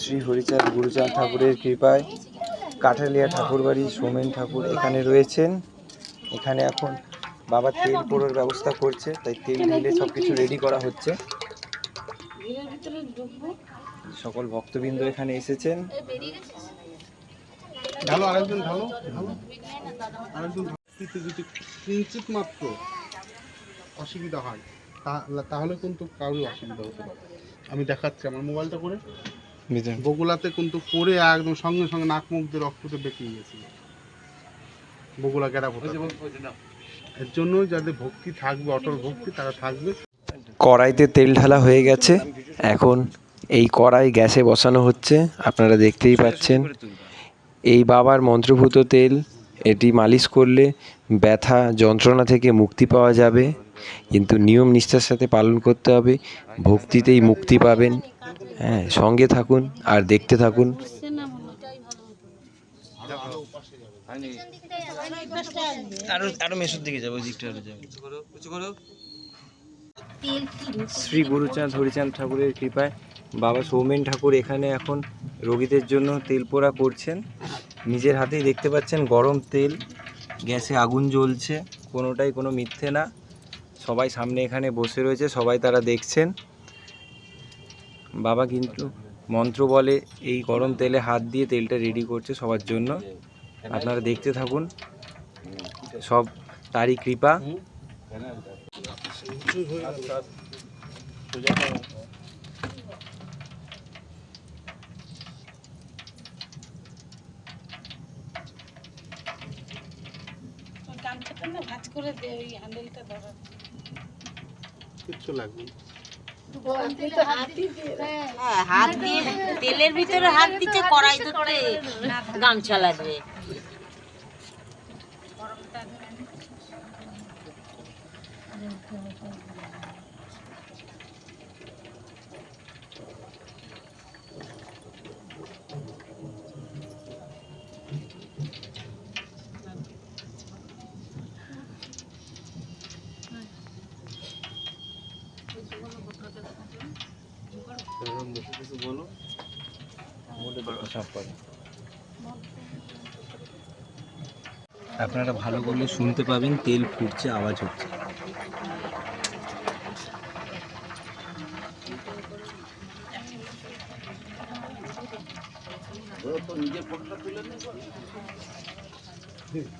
শ্রী হরিচাঁদ গুরুচাঁদ ঠাকুরের কৃপায় কাঠালিয়া ঠাকুরবাড়ি সোমেন ঠাকুর এখানে রয়েছেন। এখানে এখন বাবা তেল পোড়ার ব্যবস্থা করছে, তাই তেল ঢেলে সব কিছু রেডি করা হচ্ছে। সকল ভক্তবৃন্দ এখানে এসেছেন। আরেকজন আরেকজন কিঞ্চিত মাত্র অসুবিধা হয়। তাহলে কিন্তু কারোর অসুবিধা হতে পারে। আমি দেখাচ্ছি আমার মোবাইলটা করে। বগুলাতে কিন্তু পরে একদম সঙ্গে সঙ্গে নাক মুখ দিয়ে রক্ততে বেঁকে গেছিল বগুলা গেরা এর জন্য যাদের ভক্তি থাকবে অটল ভক্তি তারা থাকবে। কড়াইতে তেল ঢালা হয়ে গেছে। এখন এই কড়াই গ্যাসে বসানো হচ্ছে। আপনারা দেখতেই পাচ্ছেন। এই বাবার মন্ত্রভূত তেল এটি মালিশ করলে ব্যথা যন্ত্রণা থেকে মুক্তি পাওয়া যাবে। কিন্তু নিয়ম নিষ্ঠার সাথে পালন করতে হবে ভক্তিতেই মুক্তি পাবেন। হ্যাঁ সঙ্গে থাকুন আর দেখতে থাকুন। আরও আরও মেসুর দিকে যাব দিকটা শ্রী গুরুচাঁদ হরিচাঁদ ঠাকুরের কৃপায় বাবা সৌমেন ঠাকুর এখানে এখন রোগীদের জন্য তেল পোড়া করছেন। নিজের হাতেই দেখতে পাচ্ছেন গরম তেল গ্যাসে আগুন জ্বলছে কোনোটাই কোনো মিথ্যে না। সবাই সামনে এখানে বসে রয়েছে, সবাই তারা দেখছেন। বাবা কিন্তু মন্ত্র বলে এই গরম তেলে হাত দিয়ে তেলটা রেডি করছে সবার জন্য। আপনারা দেখতে থাকুন, সব তারই কৃপা। ভাঁজ করে দে, ওই হ্যান্ডেলটা ধরো কিচ্ছু লাগবে। হ্যাঁ, হাত দিয়ে তেলের ভিতরে হাত দিচ্ছে কড়াই ধরতে গামছা লাগবে। আপনারা ভালো করলে শুনতে পাবেন তেল ফুটছে আওয়াজ হচ্ছে। তেল নামিয়ে দিতে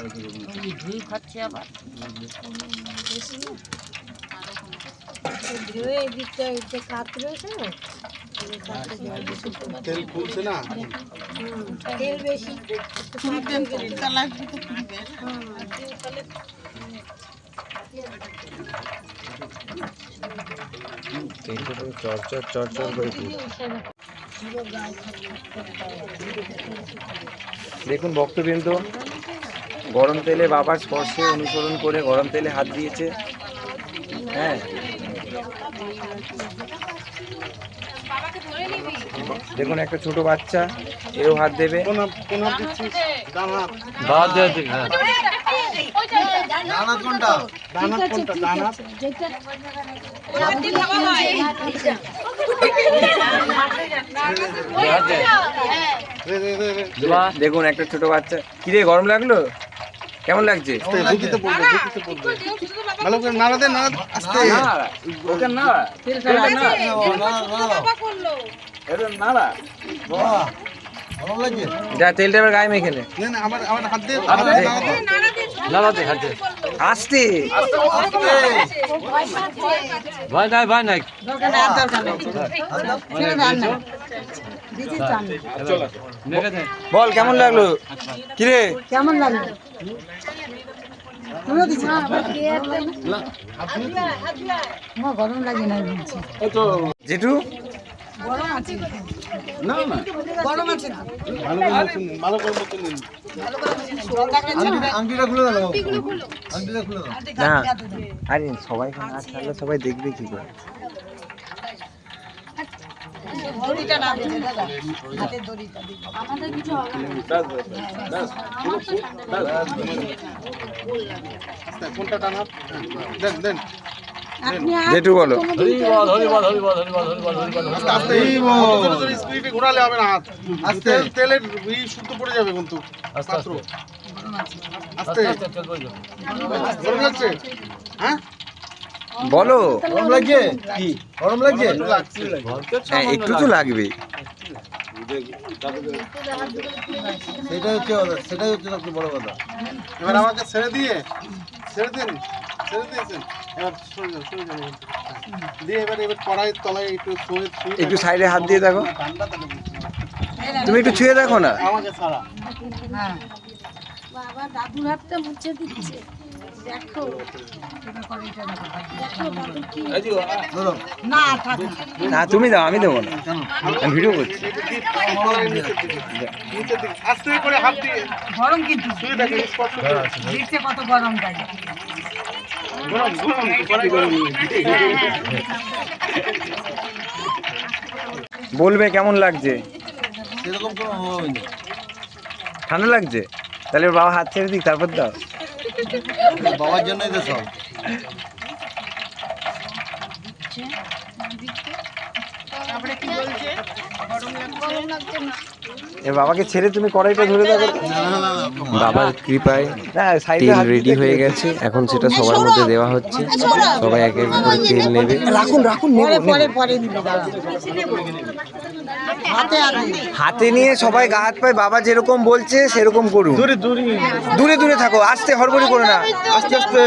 পড়েছে। হ্যাঁ কড়াইটা এদিকে কাটতো ওই জন্য এই পাশে একটু পড়ে গেছে ওই ধুই খাচ্ছে আবার তেল ফুলছে না তেলটা পুরো চরচর চরচর করে দেখুন ভক্তবৃন্দ গরম তেলে বাবার স্পর্শে অনুসরণ করে গরম তেলে হাত দিয়েছে। হ্যাঁ। দেখুন একটা ছোট বাচ্চা এও হাত দেবে। রে দেখুন একটা ছোট বাচ্চা। কি রে গরম লাগল? কেমন লাগছে? ভালো করে নাড়া দে নাড়া। যা তেলটা এবার গায়ে মেখে নে। না না আমার আমার হাত দিয়ে হাত দিয়ে নাড়া দে। আস্তে। বল কেমন লাগল? কিরে? কেমন লাগল? গরম লাগে না জেঠু? না না। গরম আছে না? ভালো করে নিন। আরে সবাই সবাই দেখবে কি করে। দড়িটা না বেঁধে দাদা। হাতের দড়িটা দিই আমাদের কিছু হবে না। আস্তে, কোনটা টানা দেন দেন। জেঠু বলো। আস্তে আস্তে জোরে জোরে স্পিডে ঘোরালে হবে না হাত। তেল তেলের ই শুদ্ধ পড়ে যাবে কিন্তু। পাত্র। আস্তে গরম লাগছে হ্যাঁ? বলো গরম লাগছে? কি? গরম লাগছে? একটু হ্যাঁ একটু তো লাগবেই সেটাই হচ্ছে কথা, সেটাই হচ্ছে সবচেয়ে বড় কথা। এবার আমাকে ছেড়ে দিয়ে ছেড়ে দিন ছেড়ে দিয়েছেন। এবার সরে যান সরে যান দিয়ে এবার এবার কড়াইয়ের তলায় একটু একটু সাইডে হাত দিয়ে দেখো। তুমি একটু ছুঁয়ে দেখো না। আমাকে ছাড়া। হ্যাঁ। বাবা দাদুর হাতটা মুছে দিচ্ছে। না থাক না না তুমি দাও আমি দেবো না আমি ভিডিও করছি গরম কিন্তু কত গরম লাগে গরম গরম বলবে কেমন লাগছে সেরকম কোনো ঠান্ডা লাগছে তাহলে ওর বাবা হাত ছেড়ে দিক তারপর দাও বাবার জন্যই তো সব। এর বাবাকে ছেড়ে তুমি কড়াইটা ধরে দাও। না না না বাবার কৃপায় তেল রেডি হয়ে গেছে। এখন সেটা সবার মধ্যে দেওয়া হচ্ছে। সবাই এক এক করে তেল নেবে। রাখুন রাখুন পরে পরে পরে দিবে। দাদা হাতে নিয়ে। সবাই গা হাত পায় বাবা যেরকম বলছে সেরকম করুন। দূরে দূরে দূরে দূরে থাকো আস্তে হড়বড়ি করো না। আস্তে আস্তে।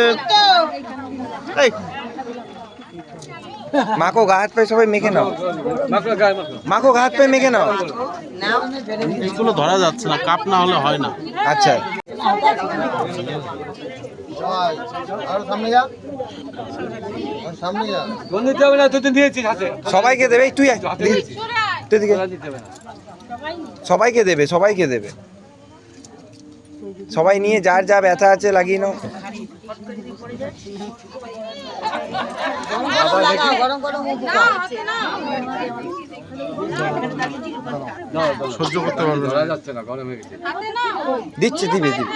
মাখো গা হাত পায়ে সবাই মেখে নাও। মাখো গা হাত পায়ে মেখে নাও। এইগুলো ধরা যাচ্ছে না কাপ না হলে হয় না। আচ্ছা। সবাই, আরও সামনে যা। আর সামনে যা সবাইকে দেবে তুই তুই এদিকে। সবাইকে দেবে সবাইকে দেবে। সবাই নিয়ে যার যা ব্যথা আছে লাগিয়ে নাও। গরম গরম উপকার সহ্য করতে পারবে দিচ্ছে দিবে দিবে।